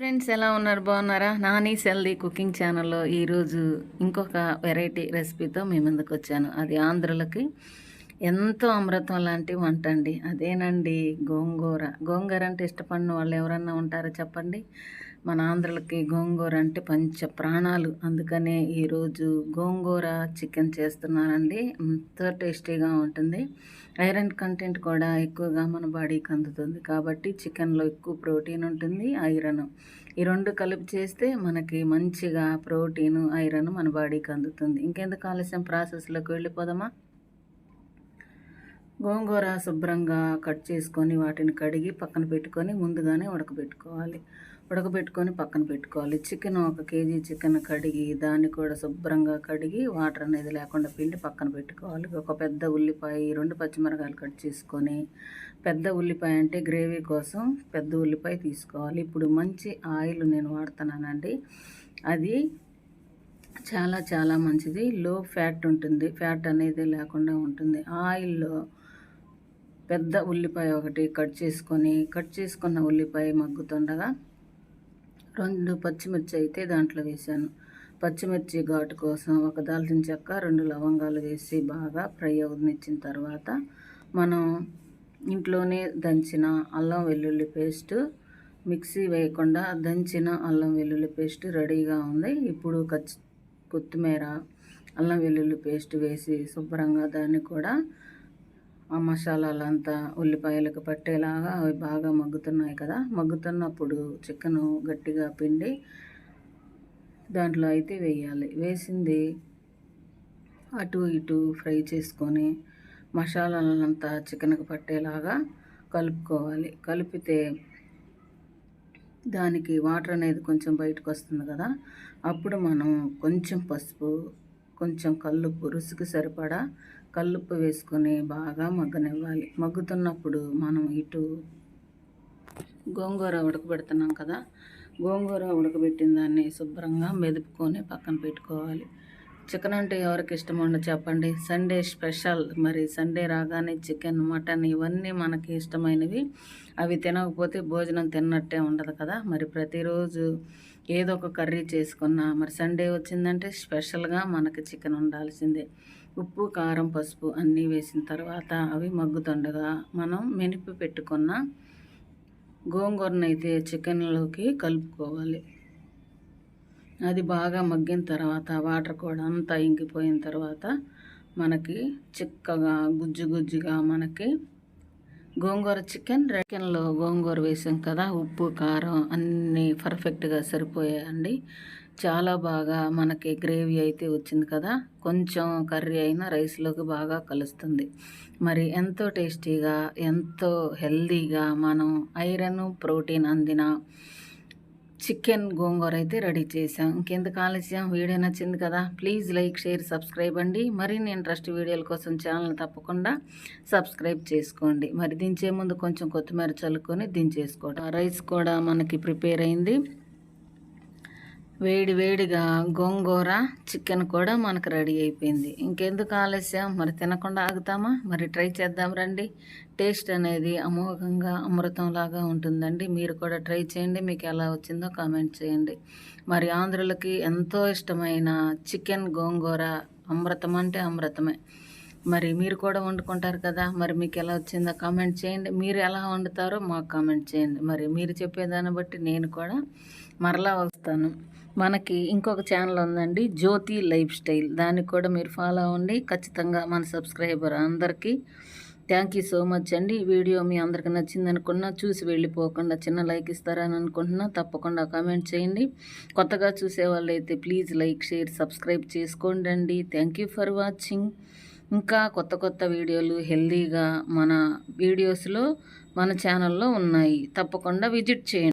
Friends ఎలా ఉన్నారు? బాగున్నారా? నాని సెల్ది కుకింగ్ ఛానల్లో ఈరోజు ఇంకొక వెరైటీ రెసిపీతో మీ ముందుకు వచ్చాను. అది ఆంధ్రులకి ఎంతో అమృతం లాంటి వంట అండి. అదేనండి గోంగూర. గోంగూర అంటే ఇష్టపడిన వాళ్ళు ఎవరన్నా ఉంటారో చెప్పండి? మన ఆంధ్రులకి గోంగూర అంటే పంచ ప్రాణాలు. అందుకనే ఈరోజు గోంగూర చికెన్ చేస్తున్నానండి. ఎంతో టేస్టీగా ఉంటుంది. ఐరన్ కంటెంట్ కూడా ఎక్కువగా మన బాడీకి అందుతుంది. కాబట్టి చికెన్లో ఎక్కువ ప్రోటీన్ ఉంటుంది ఐరన్. ఈ రెండు కలిపి చేస్తే మనకి మంచిగా ప్రోటీన్ ఐరన్ మన బాడీకి అందుతుంది. ఇంకెందుకు ఆలస్యం? ప్రాసెస్లోకి వెళ్ళిపోదామా? గోంగూర శుభ్రంగా కట్ చేసుకొని వాటిని కడిగి పక్కన పెట్టుకొని ముందుగానే ఉడకబెట్టుకోవాలి. ఉడకబెట్టుకొని పక్కన పెట్టుకోవాలి. చికెన్ ఒక కేజీ చికెన్ కడిగి దాన్ని కూడా శుభ్రంగా కడిగి వాటర్ అనేది లేకుండా పిండి పక్కన పెట్టుకోవాలి. ఒక పెద్ద ఉల్లిపాయ రెండు పచ్చిమిరకాయలు కట్ చేసుకొని పెద్ద ఉల్లిపాయ అంటే గ్రేవీ కోసం పెద్ద ఉల్లిపాయ తీసుకోవాలి. ఇప్పుడు మంచి ఆయిల్ నేను వాడుతున్నానండి. అది చాలా చాలా మంచిది. లో ఫ్యాట్ ఉంటుంది. ఫ్యాట్ అనేది లేకుండా ఉంటుంది. ఆయిల్లో పెద్ద ఉల్లిపాయ ఒకటి కట్ చేసుకొని కట్ చేసుకున్న ఉల్లిపాయ మగ్గుతుండగా రెండు పచ్చిమిర్చి అయితే దాంట్లో వేసాను పచ్చిమిర్చి ఘాటు కోసం ఒక దాల్చిన చెక్క రెండు లవంగాలు వేసి బాగా ఫ్రై అవనిచ్చిన తర్వాత మనం ఇంట్లోనే దంచిన అల్లం వెల్లుల్లి పేస్ట్ మిక్సీ వేయకుండా దంచిన అల్లం వెల్లుల్లి పేస్ట్ రెడీగా ఉంది. ఇప్పుడు కచ్చి కొత్తిమీర అల్లం వెల్లుల్లి పేస్ట్ వేసి శుభ్రంగా దాన్ని కూడా ఆ మసాలాలంతా ఉల్లిపాయలకు పట్టేలాగా అవి బాగా మగ్గుతున్నాయి కదా. మగ్గుతున్నప్పుడు చికెను గట్టిగా పిండి దాంట్లో అయితే వేయాలి. వేసింది అటు ఇటు ఫ్రై చేసుకొని మసాలాలంతా చికెన్కి పట్టేలాగా కలుపుకోవాలి. కలిపితే దానికి వాటర్ అనేది కొంచెం బయటకు వస్తుంది కదా. అప్పుడు మనం కొంచెం పసుపు కొంచెం కల్లుప్పు రుచికి సరిపడా కల్లుప్పు వేసుకొని బాగా మగ్గనివ్వాలి. మగ్గుతున్నప్పుడు మనం ఇటు గోంగూర ఉడకబెడుతున్నాం కదా గోంగూర ఉడకబెట్టిన దాన్ని శుభ్రంగా మెదుపుకొని పక్కన పెట్టుకోవాలి. చికెన్ అంటే ఎవరికి ఇష్టం ఉండదు చెప్పండి. Sunday special. మరి సండే రాగానే చికెన్ మటన్ ఇవన్నీ మనకి ఇష్టమైనవి. అవి తినకపోతే భోజనం తిన్నట్టే ఉండదు కదా. మరి ప్రతిరోజు ఏదో ఒక కర్రీ చేసుకున్నా. మరి సండే వచ్చిందంటే స్పెషల్గా మనకి చికెన్ ఉండాల్సిందే. ఉప్పు కారం పసుపు అన్నీ వేసిన తర్వాత అవి మగ్గుతుండగా మనం మెనిపి పెట్టుకున్న గోంగూరను అయితే చికెన్లోకి కలుపుకోవాలి. అది బాగా మగ్గిన తర్వాత వాటర్ కూడా అంతా ఇంకిపోయిన తర్వాత మనకి చిక్కగా గుజ్జు గుజ్జుగా మనకి గోంగూర చికెన్ చికెన్లో గోంగూర వేసాం కదా ఉప్పు కారం అన్నీ పర్ఫెక్ట్గా సరిపోయాయండి. చాలా బాగా మనకి గ్రేవీ అయితే వచ్చింది కదా కొంచెం కర్రీ అయినా రైస్లోకి బాగా కలుస్తుంది. మరి ఎంతో టేస్టీగా ఎంతో హెల్దీగా మనం ఐరన్ ప్రోటీన్ అందిన చికెన్ గోంగూర అయితే రెడీ చేసాం ఇంకెందుకు ఆలస్యం? వీడియో నచ్చింది కదా? ప్లీజ్ లైక్ షేర్ సబ్స్క్రైబ్ అండి. మరిన్ని ఇంట్రెస్ట్ వీడియోల కోసం ఛానల్ తప్పకుండా సబ్స్క్రైబ్ చేసుకోండి. మరి దించే ముందు కొంచెం కొత్తిమీర చల్లుకొని దించేసుకోవడం. రైస్ కూడా మనకి ప్రిపేర్ అయింది. వేడి వేడిగా గోంగూర చికెన్ కూడా మనకు రెడీ అయిపోయింది. ఇంకెందుకు ఆలస్యం? మరి తినకుండా ఆగుతామా? మరి ట్రై చేద్దాం రండి. టేస్ట్ అనేది అమోఘంగా అమృతంలాగా ఉంటుందండి. మీరు కూడా ట్రై చేయండి. మీకు ఎలా వచ్చిందో కామెంట్ చేయండి. మరి ఆంధ్రులకి ఎంతో ఇష్టమైన చికెన్ గోంగూర అమృతం అంటే అమృతమే. మరి మీరు కూడా వండుకుంటారు కదా? మరి మీకు ఎలా వచ్చిందో కామెంట్ చేయండి. మీరు ఎలా వండుతారో మాకు కామెంట్ చేయండి. మరి మీరు చెప్పేదాన్ని బట్టి నేను కూడా మరలా వస్తాను. మనకి ఇంకొక ఛానల్ ఉందండి జ్యోతి లైఫ్ స్టైల్. దానికి కూడా మీరు ఫాలో అవ్వండి. ఖచ్చితంగా మన సబ్స్క్రైబర్ అందరికీ థ్యాంక్ యూ సో మచ్ అండి. ఈ వీడియో మీ అందరికి నచ్చింది అనుకున్నా చూసి వెళ్ళిపోకుండా చిన్న లైక్ ఇస్తారని అనుకుంటున్నా తప్పకుండా కామెంట్ చేయండి. కొత్తగా చూసే వాళ్ళైతే ప్లీజ్ లైక్ షేర్ సబ్స్క్రైబ్ చేసుకోండి అండి థ్యాంక్ యూ ఫర్ వాచింగ్ ఇంకా కొత్త కొత్త వీడియోలు హెల్దీగా మన వీడియోస్లో మన ఛానల్లో ఉన్నాయి. తప్పకుండా విజిట్ చేయండి.